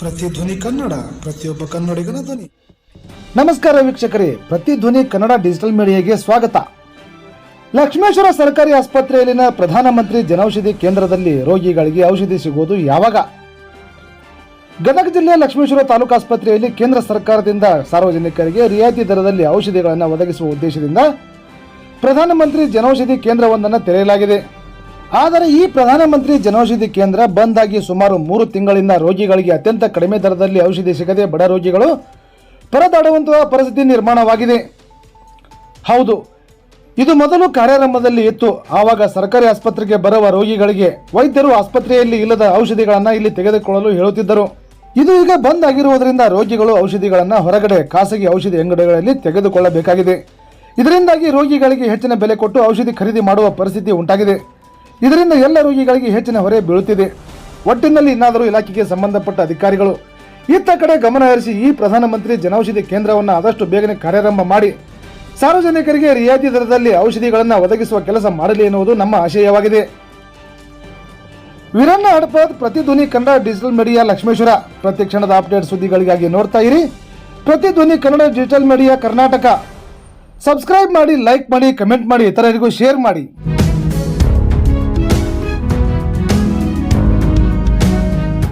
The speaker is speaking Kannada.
ಪ್ರತಿಧ್ವನಿ ಕನ್ನಡ, ಪ್ರತಿಯೊಬ್ಬ ಕನ್ನಡಿಗನ ಧ್ವನಿ. ನಮಸ್ಕಾರ ವೀಕ್ಷಕರೇ ಪ್ರತಿಧ್ವನಿ ಕನ್ನಡ ಡಿಜಿಟಲ್ ಮೀಡಿಯಾಗೆ ಸ್ವಾಗತ. ಲಕ್ಷ್ಮೇಶ್ವರ ಸರ್ಕಾರಿ ಆಸ್ಪತ್ರೆಯಲ್ಲಿನ ಪ್ರಧಾನಮಂತ್ರಿ ಜನೌಷಧಿ ಕೇಂದ್ರದಲ್ಲಿ ರೋಗಿಗಳಿಗೆ ಔಷಧಿ ಸಿಗುವುದು ಯಾವಾಗ? ಗದಗ ಜಿಲ್ಲೆಯ ಲಕ್ಷ್ಮೇಶ್ವರ ತಾಲೂಕು ಆಸ್ಪತ್ರೆಯಲ್ಲಿ ಕೇಂದ್ರ ಸರ್ಕಾರದಿಂದ ಸಾರ್ವಜನಿಕರಿಗೆ ರಿಯಾಯಿತಿ ದರದಲ್ಲಿ ಔಷಧಿಗಳನ್ನು ಒದಗಿಸುವ ಉದ್ದೇಶದಿಂದ ಪ್ರಧಾನಮಂತ್ರಿ ಜನೌಷಧಿ ಕೇಂದ್ರವೊಂದನ್ನು ತೆರೆಯಲಾಗಿದೆ. ಆದರೆ ಈ ಪ್ರಧಾನಮಂತ್ರಿ ಜನೌಷಧಿ ಕೇಂದ್ರ ಬಂದ್ ಆಗಿ ಸುಮಾರು ಮೂರು ತಿಂಗಳಿಂದ ರೋಗಿಗಳಿಗೆ ಅತ್ಯಂತ ಕಡಿಮೆ ದರದಲ್ಲಿ ಔಷಧಿ ಸಿಗದೆ ಬಡ ರೋಗಿಗಳು ಪರದಾಡುವಂತಹ ಪರಿಸ್ಥಿತಿ ನಿರ್ಮಾಣವಾಗಿದೆ. ಹೌದು, ಇದು ಮೊದಲು ಕಾರ್ಯಾರಂಭದಲ್ಲಿ ಇತ್ತು. ಆವಾಗ ಸರ್ಕಾರಿ ಆಸ್ಪತ್ರೆಗೆ ಬರುವ ರೋಗಿಗಳಿಗೆ ವೈದ್ಯರು ಆಸ್ಪತ್ರೆಯಲ್ಲಿ ಇಲ್ಲದ ಔಷಧಿಗಳನ್ನು ಇಲ್ಲಿ ತೆಗೆದುಕೊಳ್ಳಲು ಹೇಳುತ್ತಿದ್ದರು. ಇದು ಈಗ ಬಂದ್ ಆಗಿರುವುದರಿಂದ ರೋಗಿಗಳು ಔಷಧಿಗಳನ್ನು ಹೊರಗಡೆ ಖಾಸಗಿ ಔಷಧಿ ಅಂಗಡಿಗಳಲ್ಲಿ ತೆಗೆದುಕೊಳ್ಳಬೇಕಾಗಿದೆ. ಇದರಿಂದಾಗಿ ರೋಗಿಗಳಿಗೆ ಹೆಚ್ಚಿನ ಬೆಲೆ ಕೊಟ್ಟು ಔಷಧಿ ಖರೀದಿ ಮಾಡುವ ಪರಿಸ್ಥಿತಿ ಉಂಟಾಗಿದೆ. ಇದರಿಂದ ಎಲ್ಲ ರೋಗಿಗಳಿಗೆ ಹೆಚ್ಚಿನ ಹೊರೆ ಬೀಳುತ್ತಿದೆ. ಒಟ್ಟಿನಲ್ಲಿ ಇನ್ನಾದರೂ ಇಲಾಖೆಗೆ ಸಂಬಂಧಪಟ್ಟ ಅಧಿಕಾರಿಗಳು ಇತ್ತ ಕಡೆ ಗಮನ ಹರಿಸಿ ಈ ಪ್ರಧಾನಮಂತ್ರಿ ಜನೌಷಧಿ ಕೇಂದ್ರವನ್ನು ಆದಷ್ಟು ಬೇಗನೆ ಕಾರ್ಯಾರಂಭ ಮಾಡಿ, ಸಾರ್ವಜನಿಕರಿಗೆ ರಿಯಾಯಿತಿ ದರದಲ್ಲಿ ಔಷಧಿಗಳನ್ನು ಒದಗಿಸುವ ಕೆಲಸ ಮಾಡಲಿ ಎನ್ನುವುದು ನಮ್ಮ ಆಶಯವಾಗಿದೆ. ವೀರಣ್ಣ ಹಡಪದ್ ಪ್ರತಿಧ್ವನಿ ಕನ್ನಡ ಡಿಜಿಟಲ್ ಮೀಡಿಯಾ ಲಕ್ಷ್ಮೇಶ್ವರ, ಪ್ರತಿ ಕ್ಷಣದ ಅಪ್ಡೇಟ್ ಸುದ್ದಿಗಳಿಗಾಗಿ ನೋಡ್ತಾ ಇರಿ. Prathidhwani Kannada digital media Karnataka. Subscribe ಮಾಡಿ, ಲೈಕ್ ಮಾಡಿ, ಕಮೆಂಟ್ ಮಾಡಿ, ಇತರರಿಗೂ ಶೇರ್ ಮಾಡಿ.